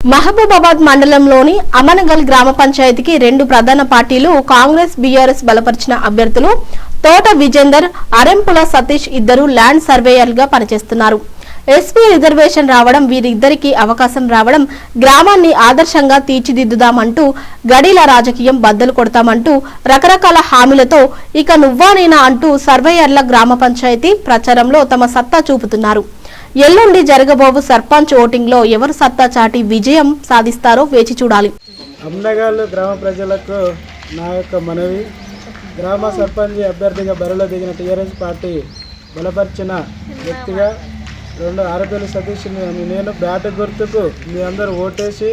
మహబూబాబాద్ మండలంలోని అమనగల్ గ్రామ పంచాయతీకి రెండు ప్రధాన పార్టీలు కాంగ్రెస్ బీఆర్ఎస్ బలపరిచిన అభ్యర్థులు తోట విజేందర్ అరెంపుల సతీష్ ఇద్దరు ల్యాండ్ సర్వేయర్లుగా పనిచేస్తున్నారు. ఎస్పీ రిజర్వేషన్ రావడం వీరిద్దరికీ అవకాశం రావడం గ్రామాన్ని ఆదర్శంగా తీర్చిదిద్దుదామంటూ గడీల రాజకీయం బద్దలు కొడతామంటూ రకరకాల హామీలతో ఇక నువ్వానేనా అంటూ సర్వేయర్ల గ్రామ పంచాయతీ ప్రచారంలో తమ సత్తా చూపుతున్నారు. ఎల్లుండి జరగబోవు సర్పంచ్ ఓటింగ్లో ఎవరు సత్తా చాటి విజయం సాధిస్తారో వేచి చూడాలి. అమ్నగాళ్ళు గ్రామ ప్రజలకు నా యొక్క మనవి గ్రామ సర్పంచ్ అభ్యర్థిగా బరిలో దిగిన టీఆర్ఎస్ పార్టీ బలపరిచిన వ్యక్తిగా రెండు ఆరపల్లి సతీష్ నేను బ్యాట్ గుర్తుకు మీ అందరూ ఓటేసి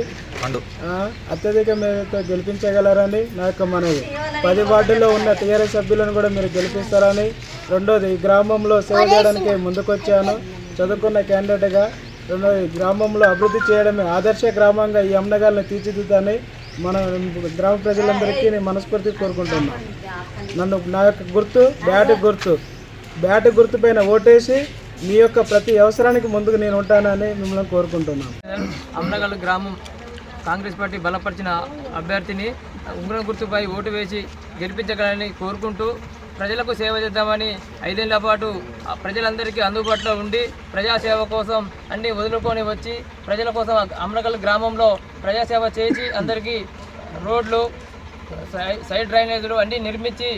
అత్యధిక మేరతో గెలిపించగలరని నా యొక్క మనవి. పది వార్డుల్లో ఉన్న టీఆర్ఎస్ సభ్యులను కూడా మీరు గెలిపిస్తారని. రెండోది ఈ గ్రామంలో సేవ చేయడానికి ముందుకొచ్చాను. చదువుకున్న క్యాండిడేట్గా రెండోది గ్రామంలో అభివృద్ధి చేయడమే ఆదర్శ గ్రామంగా ఈ అమ్మగారిని తీర్చిదిద్దని మన గ్రామ ప్రజలందరికీ నేను మనస్ఫూర్తి కోరుకుంటున్నాను. నన్ను నా యొక్క గుర్తు బ్యాట్ గుర్తు. బ్యాట్ గుర్తు పైన ఓటేసి మీ యొక్క ప్రతి అవసరానికి ముందుకు నేను ఉంటానని మిమ్మల్ని కోరుకుంటున్నాను. అమ్నగల్ గ్రామం కాంగ్రెస్ పార్టీ బలపరిచిన అభ్యర్థిని ఉంగరం గుర్తుపై ఓటు వేసి గెలిపించగలని కోరుకుంటూ ప్రజలకు సేవ చేద్దామని ఐదేళ్ళ పాటు ప్రజలందరికీ అందుబాటులో ఉండి ప్రజాసేవ కోసం అన్ని వదులుకొని వచ్చి ప్రజల కోసం అమ్నగల్ గ్రామంలో ప్రజాసేవ చేసి అందరికీ రోడ్లు సై- సైడ్ డ్రైనేజీలు అన్నీ నిర్మించి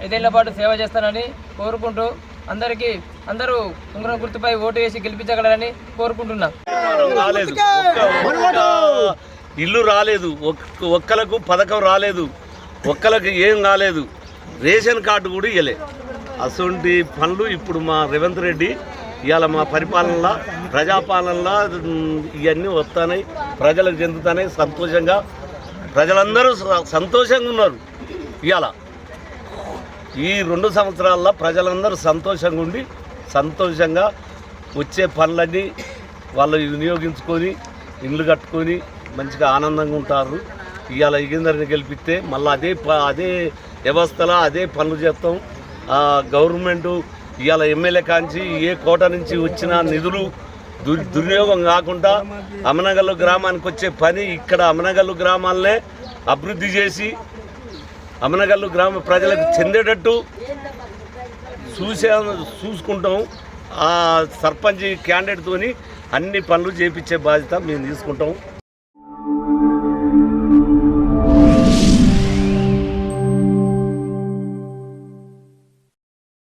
ఐదేళ్ళ పాటు సేవ చేస్తానని కోరుకుంటూ అందరికీ అందరూ ఉంగరం గుర్తుపై ఓటు వేసి గెలిపించగలరని కోరుకుంటున్నాం. రాలేదు. ఒక్క- ఒక్క ఇల్లు రాలేదు. ఒక్కలకు పథకం రాలేదు. ఒక్కలకు ఏం రాలేదు. రేషన్ కార్డు కూడా ఇవ్వలే అటువంటి పనులు ఇప్పుడు మా రేవంత్ రెడ్డి ఇవాళ మా పరిపాలనలో ప్రజాపాలనలో ఇవన్నీ వస్తున్నాయి ప్రజలకు చెందుతున్నాయి సంతోషంగా ప్రజలందరూ స- సంతోషంగా ఉన్నారు. ఇవాళ ఈ రెండు సంవత్సరాల్లో ప్రజలందరూ సంతోషంగా ఉండి సంతోషంగా వచ్చే పనులన్నీ వాళ్ళు వినియోగించుకొని ఇండ్లు కట్టుకొని మంచిగా ఆనందంగా ఉంటారు ఇవాళ యుగేందర్ని గెలిపిస్తే మళ్ళీ అదే ప- అదే వ్యవస్థలో అదే పనులు చేస్తాం గవర్నమెంటు గవర్నమెంట్ ఇవాళ ఎమ్మెల్యే కాంచి ఏ కోట నుంచి వచ్చిన నిధులు దుర్ దుర్వినియోగం కాకుండా అమనగల్లు గ్రామానికి వచ్చే పని ఇక్కడ అమనగల్లు గ్రామాలనే అభివృద్ధి చేసి అమనగల్లు గ్రామ ప్రజలకు చెందేటట్టు చూసే చూసుకుంటాం. ఆ సర్పంచ్ క్యాండిడేట్తోని అన్ని పనులు చేపించే బాధ్యత మేము తీసుకుంటాం.